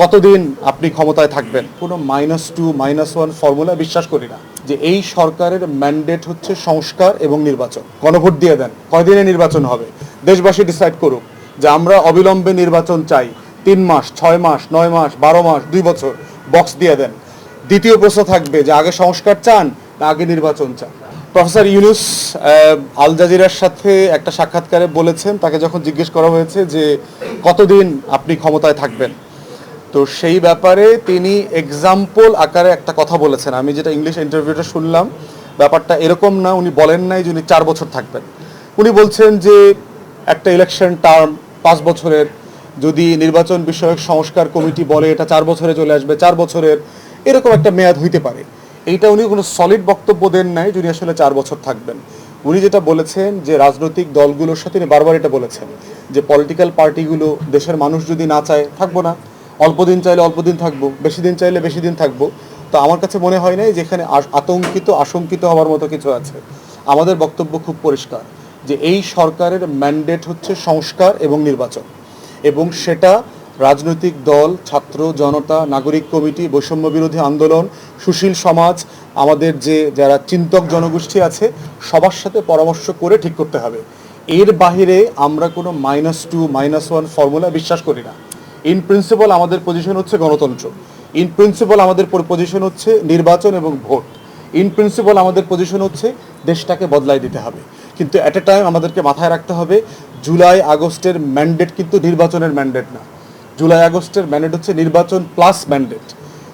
কতদিন আপনি ক্ষমতায় থাকবেন? কোনো minus two minus one formula বিশ্বাস করি না। যে এই সরকারের ম্যান্ডেট হচ্ছে সংস্কার এবং নির্বাচন। গণভোট দিয়ে দেন। কয়দিনে নির্বাচন হবে? দেশবাসী ডিসাইড করুক যে আমরা অবিলম্বে নির্বাচন চাই। তিন মাস, ছয় মাস, নয় মাস, বারো মাস, দুই বছর বক্স দিয়ে দেন। দ্বিতীয় প্রশ্ন থাকবে যে আগে সংস্কার চান না আগে নির্বাচন চান? প্রফেসর ইউনুস আল জাজিরার সাথে একটা সাক্ষাৎকারে বলেছেন, তাকে যখন জিজ্ঞেস করা হয়েছে যে কতদিন আপনি ক্ষমতায় থাকবেন? তো সেই ব্যাপারে তিনি এক্সাম্পল আকারে একটা কথা বলেছেন। আমি যেটা ইংলিশ ইন্টারভিউটা শুনলাম, ব্যাপারটা এরকম না, উনি বলেন নাই যে উনি চার বছর থাকবেন। উনি বলছেন যে একটা ইলেকশন টার্ম পাঁচ বছরের, যদি নির্বাচন বিষয়ক সংস্কার কমিটি বলে এটা চার বছরে চলে আসবে, চার বছরের, এরকম একটা মেয়াদ হইতে পারে। এইটা উনি কোনো সলিড বক্তব্য দেন নাই যিনি আসলে চার বছর থাকবেন। উনি যেটা বলেছেন যে রাজনৈতিক দলগুলোর সাথে তিনি বারবার এটা বলেছেন যে পলিটিক্যাল পার্টিগুলো দেশের মানুষ যদি না চায়, থাকব না। অল্প দিন চাইলে অল্প দিন থাকব বেশি দিন চাইলে বেশি দিন থাকব। তো আমার কাছে মনে হয় নাই যেখানে আতঙ্কিত, আশঙ্কিত হওয়ার মতো কিছু আছে। আমাদের বক্তব্য খুব পরিষ্কার, যে এই সরকারের ম্যান্ডেট হচ্ছে সংস্কার এবং নির্বাচন। এবং সেটা রাজনৈতিক দল, ছাত্র, জনতা, নাগরিক কমিটি, বৈষম্য বিরোধী আন্দোলন, সুশীল সমাজ, আমাদের যে যারা চিন্তক জনগোষ্ঠী আছে, সবার সাথে পরামর্শ করে ঠিক করতে হবে। এর বাহিরে আমরা কোনো minus two minus one formula বিশ্বাস করি না। ইন প্রিন্সিপাল আমাদের পজিশন হচ্ছে গণতন্ত্র। ইন প্রিন্সিপাল আমাদের পজিশন হচ্ছে নির্বাচন এবং ভোট। ইন প্রিন্সিপাল আমাদের পজিশন হচ্ছে দেশটাকে বদলাই দিতে হবে। কিন্তু অ্যাট এ টাইম আমাদেরকে মাথায় রাখতে হবে, জুলাই আগস্টের ম্যান্ডেট কিন্তু নির্বাচনের ম্যান্ডেট না। জুলাই আগস্টের ম্যান্ডেট হচ্ছে নির্বাচন প্লাস ম্যান্ডেট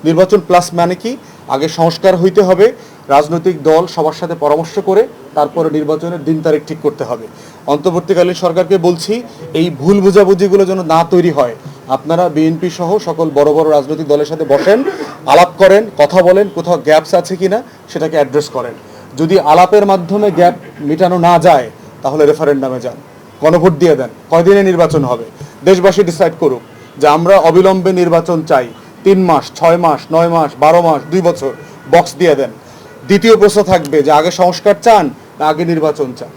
নির্বাচন প্লাস মানে কি? আগে সংস্কার হইতে হবে, রাজনৈতিক দল সবার সাথে পরামর্শ করে, তারপরে নির্বাচনের দিন তারিখ ঠিক করতে হবে। অন্তর্বর্তীকালীন সরকারকে বলছি, এই ভুল বোঝাবুঝিগুলো যেন না তৈরি হয় আপনারা বিএনপি সহ সকল বড় বড় রাজনৈতিক দলের সাথে বসেন, আলাপ করেন, কথা বলেন, কোথাও গ্যাপস আছে কিনা সেটাকে অ্যাড্রেস করেন। যদি আলাপের মাধ্যমে গ্যাপ মেটানো না যায়, তাহলে রেফারেন্ডামে যান। গণভোট দিয়ে দেন। কয়দিনে নির্বাচন হবে? দেশবাসী ডিসাইড করুক যে আমরা অবিলম্বে নির্বাচন চাই। তিন মাস, ছয় মাস, নয় মাস, বারো মাস, দুই বছর বক্স দিয়ে দেন। দ্বিতীয় প্রশ্ন থাকবে যে আগে সংস্কার চান না আগে নির্বাচন চান?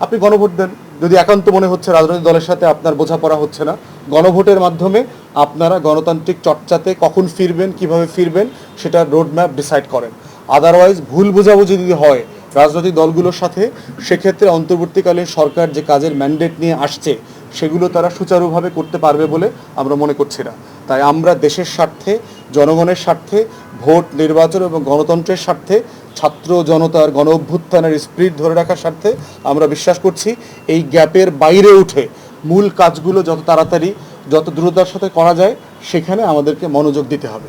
আপনি গণভোট দেন। যদি একান্ত মনে হচ্ছে রাজনৈতিক দলের সাথে আপনার বোঝাপড়া হচ্ছে না গণভোটের মাধ্যমে আপনারা গণতান্ত্রিক চর্চাতে কখন ফিরবেন, কীভাবে ফিরবেন, সেটার রোডম্যাপ ডিসাইড করেন। আদারওয়াইজ ভুল বোঝাবুঝি যদি হয় রাজনৈতিক দলগুলোর সাথে, সেক্ষেত্রে অন্তর্বর্তীকালীন সরকার যে কাজের ম্যান্ডেট নিয়ে আসছে, সেগুলো তারা সুচারুভাবে করতে পারবে বলে আমরা মনে করছি না। তাই আমরা দেশের স্বার্থে, জনগণের স্বার্থে, ভোট নির্বাচন এবং গণতন্ত্রের স্বার্থে, ছাত্র জনতার গণ অভ্যুত্থানের স্পিরিট ধরে রাখার স্বার্থে আমরা বিশ্বাস করছি, এই গ্যাপের বাইরে উঠে মূল কাজগুলো যত তাড়াতাড়ি, যত দ্রুততার সাথে করা যায়, সেখানে আমাদেরকে মনোযোগ দিতে হবে।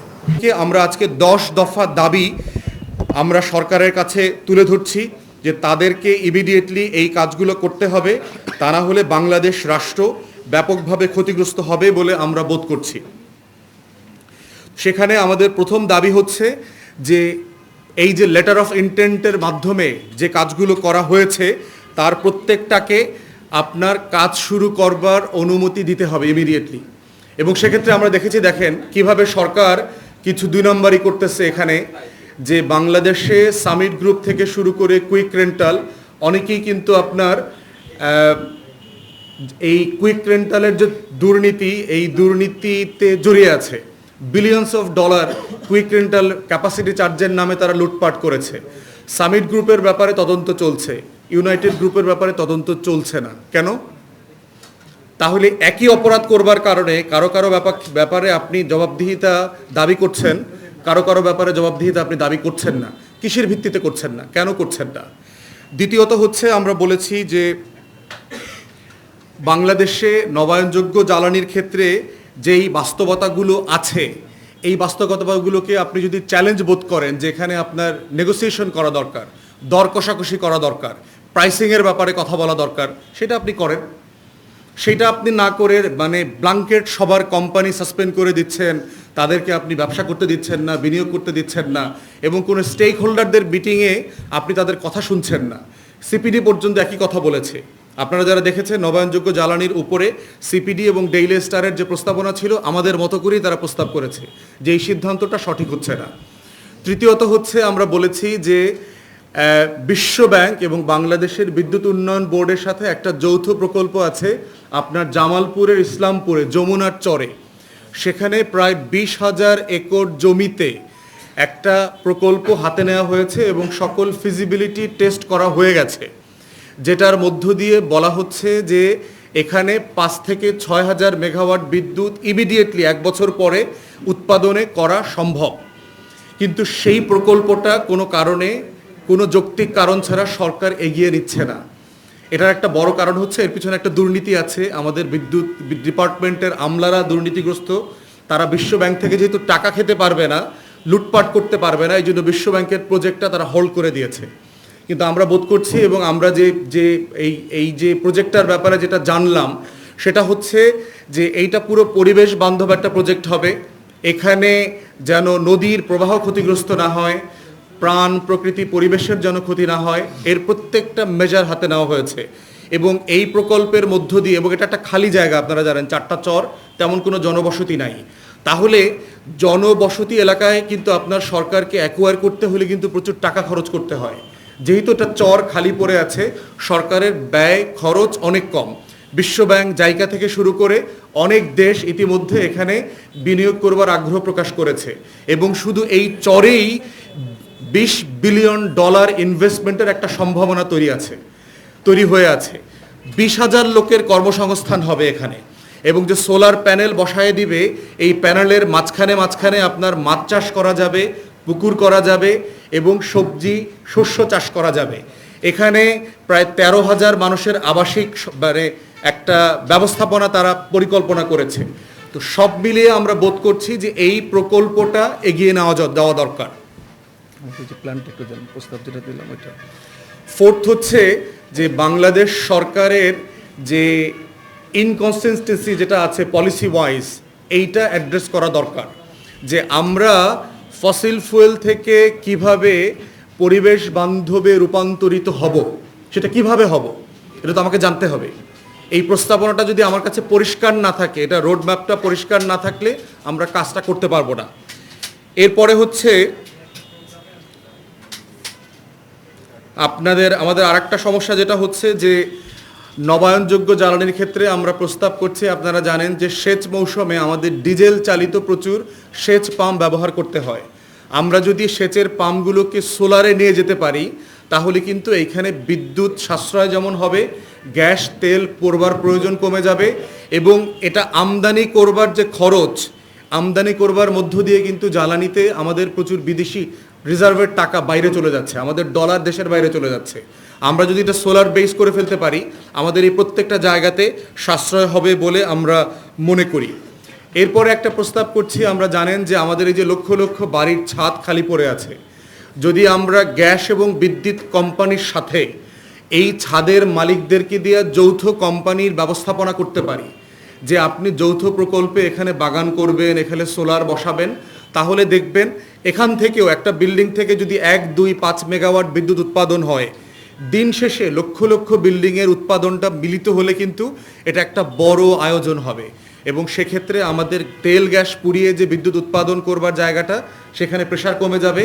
আমরা আজকে দশ দফা দাবি আমরা সরকারের কাছে তুলে ধরছি যে তাদেরকে ইমিডিয়েটলি এই কাজগুলো করতে হবে, তা না হলে বাংলাদেশ রাষ্ট্র ব্যাপকভাবে ক্ষতিগ্রস্ত হবে বলে আমরা বোধ করছি। সেখানে আমাদের প্রথম দাবি হচ্ছে যে এই যে লেটার অফ ইন্টেন্টের মাধ্যমে যে কাজগুলো করা হয়েছে, তার প্রত্যেকটাকে আপনার কাজ শুরু করবার অনুমতি দিতে হবে ইমিডিয়েটলি এবং সেক্ষেত্রে আমরা দেখেছি, দেখেন, কীভাবে সরকার কিছু দুই নম্বরই করতেছে এখানে, যে বাংলাদেশে সামিট গ্রুপ থেকে শুরু করে কুইক রেন্টাল অনেকেই কিন্তু আপনার এই কুইক রেন্টালের যে দুর্নীতি, এই দুর্নীতিতে জড়িয়ে আছে। Billions of dollar quick rental capacity চার্জের নামে তারা লুটপাট করেছে। সামিট গ্রুপের ব্যাপারে তদন্ত চলছে। ইউনাইটেড গ্রুপের ব্যাপারে তদন্ত চলছে না। কেন? তাহলে একই অপরাধ করবার কারণে কারও কারও ব্যাপার ব্যাপারে আপনি জবাবদিহিতা দাবি করছেন, কারও কারও ব্যাপারে জবাবদিহিতা আপনি দাবি করছেন না, কিসের ভিত্তিতে করছেন না, কেন করছেন না? দ্বিতীয়ত হচ্ছে আমরা বলেছি যে বাংলাদেশে নবায়নযোগ্য জ্বালানির ক্ষেত্রে যেই বাস্তবতাগুলো আছে, এই বাস্তবতাগুলোকে আপনি যদি চ্যালেঞ্জ বোধ করেন, যেখানে আপনার নেগোসিয়েশন করা দরকার, দর কষাকষি করা দরকার প্রাইসিংয়ের ব্যাপারে কথা বলা দরকার, সেটা আপনি করেন। সেটা আপনি না করে মানে ব্লাঙ্কেট সবার কোম্পানি সাসপেন্ড করে দিচ্ছেন, তাদেরকে আপনি ব্যবসা করতে দিচ্ছেন না, বিনিয়োগ করতে দিচ্ছেন না, এবং কোনো স্টেক হোল্ডারদের মিটিংয়ে আপনি তাদের কথা শুনছেন না। সিপিডি পর্যন্ত একই কথা বলেছে। আপনারা যারা দেখেছেন নবায়নযোগ্য জ্বালানির উপরে সিপিডি এবং ডেইলি স্টারের যে প্রস্তাবনা ছিল, আমাদের মতো করেই তারা প্রস্তাব করেছে। যে এই সিদ্ধান্তটা সঠিক হচ্ছে না। তৃতীয়ত হচ্ছে আমরা বলেছি যে আহ, বিশ্ব ব্যাংক এবং বাংলাদেশের বিদ্যুৎ উন্নয়ন বোর্ডের সাথে একটা যৌথ প্রকল্প আছে আপনার জামালপুরের ইসলামপুরে যমুনার চরে। সেখানে প্রায় বিশ হাজার একর জমিতে একটা প্রকল্প হাতে নেওয়া হয়েছে এবং সকল ফিজিবিলিটি টেস্ট করা হয়ে গেছে। যেটার মধ্য দিয়ে বলা হচ্ছে যে এখানে পাঁচ থেকে ছয় হাজার মেগাওয়াট বিদ্যুৎ ইমিডিয়েটলি এক বছর পরে উৎপাদনে করা সম্ভব। কিন্তু সেই প্রকল্পটা কোনো কারণে কোনো যৌক্তিক কারণ ছাড়া সরকার এগিয়ে নিচ্ছে না। এটার একটা বড় কারণ হচ্ছে, এর পিছনে একটা দুর্নীতি আছে। আমাদের বিদ্যুৎ ডিপার্টমেন্টের আমলারা দুর্নীতিগ্রস্ত। তারা বিশ্ব ব্যাংক থেকে যেহেতু টাকা খেতে পারবে না, লুটপাট করতে পারবে না এই জন্য বিশ্ব ব্যাংকের প্রজেক্টটা তারা হোল্ড করে দিয়েছে। কিন্তু আমরা বোধ করছি এবং আমরা যে যে এই এই যে প্রজেক্টটার ব্যাপারে যেটা জানলাম, সেটা হচ্ছে যে এইটা পুরো পরিবেশ বান্ধব একটা প্রজেক্ট হবে। এখানে যেন নদীর প্রবাহ ক্ষতিগ্রস্ত না হয় প্রাণ, প্রকৃতি, পরিবেশের যেন ক্ষতি না হয়, এর প্রত্যেকটা মেজার হাতে নেওয়া হয়েছে। এবং এই প্রকল্পের মধ্য দিয়ে, এবং এটা একটা খালি জায়গা আপনারা জানেন, চারটা চর, তেমন কোনো জনবসতি নাই। তাহলে জনবসতি এলাকায় কিন্তু আপনার সরকারকে অ্যাকোয়ার করতে হলে কিন্তু প্রচুর টাকা খরচ করতে হয়। যেহেতু এটা চর খালি পড়ে আছে, সরকারের ব্যয় খরচ অনেক কম। বিশ্বব্যাংক জায়গা থেকে শুরু করে অনেক দেশ ইতিমধ্যে এখানে বিনিয়োগ করবার আগ্রহ প্রকাশ করেছে। এবং শুধু এই চরেই বিশ বিলিয়ন ডলার ইনভেস্টমেন্টের একটা সম্ভাবনা তৈরি আছে, তৈরি হয়ে আছে। বিশ হাজার লোকের কর্মসংস্থান হবে এখানে এবং যে সোলার প্যানেল বসায় দিবে, এই প্যানেলের মাঝখানে মাঝখানে আপনার মাছ চাষ করা যাবে, পুকুর করা যাবে এবং সবজি, শস্য চাষ করা যাবে। এখানে প্রায় তেরো হাজার মানুষের আবাসিক মানে একটা ব্যবস্থাপনা তারা পরিকল্পনা করেছে। তো সব মিলিয়ে আমরা বোধ করছি যে এই প্রকল্পটা এগিয়ে নেওয়া দেওয়া দরকার। যে প্ল্যানটা একটু জান প্রস্তাব যেটা দিলাম, ওইটা। ফোর্থ হচ্ছে যে বাংলাদেশ সরকারের যে ইনকনসিস্টেন্সি যেটা আছে পলিসি ওয়াইজ এইটা অ্যাড্রেস করা দরকার। যে আমরা ফসিল ফুয়েল থেকে কীভাবে পরিবেশ বান্ধবে রূপান্তরিত হব, সেটা কীভাবে হব, এটা তো আমাকে জানতে হবে। এই প্রস্তাবনাটা যদি আমার কাছে পরিষ্কার না থাকে, এটা রোড ম্যাপটা পরিষ্কার না থাকলে আমরা কাজটা করতে পারব না। এরপরে হচ্ছে আপনাদের, আমাদের আরেকটা সমস্যা যেটা হচ্ছে যে নবায়নযোগ্য জ্বালানির ক্ষেত্রে আমরা প্রস্তাব করছি, আপনারা জানেন যে সেচ মৌসুমে আমাদের ডিজেল চালিত প্রচুর সেচ পাম্প ব্যবহার করতে হয়। আমরা যদি সেচের পাম্পগুলোকে সোলারে নিয়ে যেতে পারি, তাহলে কিন্তু এইখানে বিদ্যুৎ সাশ্রয় যেমন হবে, গ্যাস, তেল পড়বার প্রয়োজন কমে যাবে এবং এটা আমদানি করবার যে খরচ, আমদানি করবার মধ্য দিয়ে কিন্তু জ্বালানিতে আমাদের প্রচুর বিদেশি রিজার্ভের টাকা বাইরে চলে যাচ্ছে, আমাদের ডলার দেশের বাইরে চলে যাচ্ছে। আমরা যদি এটা সোলার বেস করে ফেলতে পারি, আমাদের এই প্রত্যেকটা জায়গাতে সাশ্রয় হবে বলে আমরা মনে করি। এরপরে একটা প্রস্তাব করছি, আমরা জানেন যে আমাদের এই যে লক্ষ লক্ষ বাড়ির ছাদ খালি পড়ে আছে, যদি আমরা গ্যাস এবং বিদ্যুৎ কোম্পানির সাথে এই ছাদের মালিকদেরকে দিয়ে যৌথ কোম্পানির ব্যবস্থাপনা করতে পারি, যে আপনি যৌথ প্রকল্পে এখানে বাগান করবেন, এখানে সোলার বসাবেন তাহলে দেখবেন এখান থেকেও একটা বিল্ডিং থেকে যদি এক, দুই, পাঁচ মেগাওয়াট বিদ্যুৎ উৎপাদন হয়, দিন শেষে লক্ষ লক্ষ বিল্ডিংয়ের উৎপাদনটা মিলিত হলে কিন্তু এটা একটা বড় আয়োজন হবে। এবং সেক্ষেত্রে আমাদের তেল, গ্যাস পুড়িয়ে যে বিদ্যুৎ উৎপাদন করবার জায়গাটা, সেখানে প্রেশার কমে যাবে।